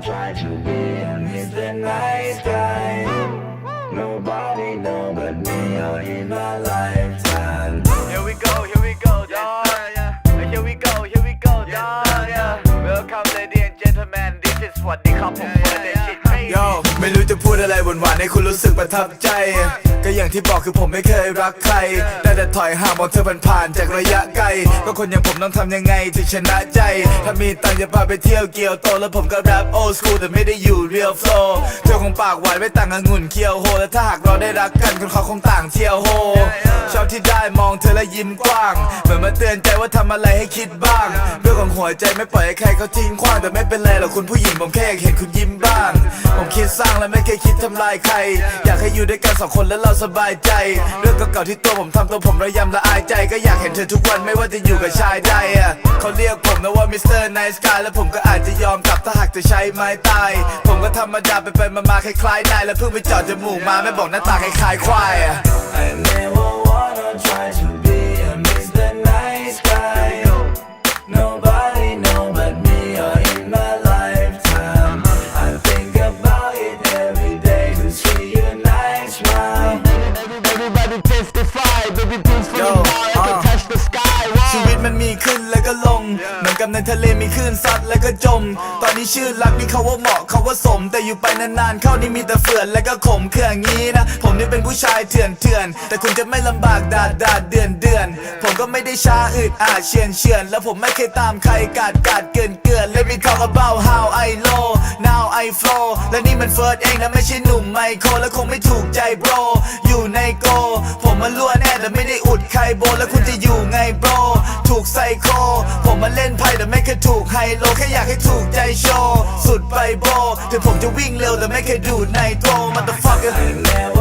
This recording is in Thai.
try to be a Mr. Nice Guy. Nobody know but me or in my lifetime. Here we go, here we go, dog. Here we go, here we go, dog. Welcome, ladies and gentlemen. This is what they call from Birthday Shit Crazy. โยไม่รู้จะพูดอะไรหวานๆให้คุณรู้สึกประทับใจ ก็อย่างที่บอกคือผมไม่เคยรักใคร ได้แต่ถอยห่างมองเธอผ่านๆจากระยะไกล ก็คนอย่างผมต้องทำยังไงถึงชนะใจ ถ้ามีตังค์จะพาไปเที่ยวเกียวโต แล้วผมก็แรปโอ s คู o แต่ไม่ได้อยู่เรียลโฟลเธอคงปากหวานไม่ต่างองุ่นเคียวโฮ และถ้าหากเราได้รักกันคนเขาคงต่างเที่ยวโฮ ชอบที่ได้มองเธอและยิ้มกว้าง เหมือนมาเตือนใจว่าทำอะไรให้คิดบ้าง เรื่องของหัวใจไม่ปล่อยให้ใครเขาทิ้งขว้างแต่ไม่เป็นไรหรอกคุณผู้หญิงผมแค่อยากเห็นคุณยิ้มบ้าง ผมคิดสร้างและไม่เคยคิดทำลายใคร อยากให้อยู่ด้วยกันสองคนแล้วเราสบายใจ เรื่องเก่าๆที่ตัวผมทำตัวผมระยำละอายใจ ก็อยากเห็นเธอทุกวันไม่ว่าจะอยู่กับชายใดอะเขาเรียกผมนะว่ามิสเตอร์ไนส์กายและผมก็อาจจะยอมกลับถ้าหากจะใช้ไม้ตาย ผมก็ธรรมดาไปไปมาๆคล้ายๆนายและเพิ่งไปจอดจมูกมาไม่บอกหน้าตาคล้ายๆควายอะ 55, baby, things for Yo. the bar. ขึ้นแล้วก็ลง เหมือนกับในทะเลมีคลื่นซัดแล้วก็จม ตอนนี้ชื่อรักนี่เขาว่าเหมาะเขาว่าสม แต่อยู่ไปนานๆเข้านี่มีแต่เฟื่อนแล้วก็ขมเครื่องงี้นะ ผมนี่เป็นผู้ชายเถื่อนเถื่อนๆแต่คุณจะไม่ลำบากดาดดาดเดือนเดือน ผมก็ไม่ได้ช้าอึดอาดเชียนเชียนแล้วผมไม่เคยตามใครกาดกาดเกินเกิน Let me talk about how I low now I flow และนี่มันเฟิร์สเองนะไม่ใช่หนุ่มไมโครและคงไม่ถูกใจโบรอยู่ในโก ผมมันล้วนแน่แต่ไม่ได้อุดใครโบ แล้วคุณจะอยู่ไงโบร ถูกไซโค ผมมาเล่นไพ่แต่ไม่เคยถูกไฮโลแค่อยากให้ถูกใจโชว์ สุดไปโบถึงผมจะวิ่งเร็วแต่ไม่เคยดูดในโต motherfucker I never wanna try to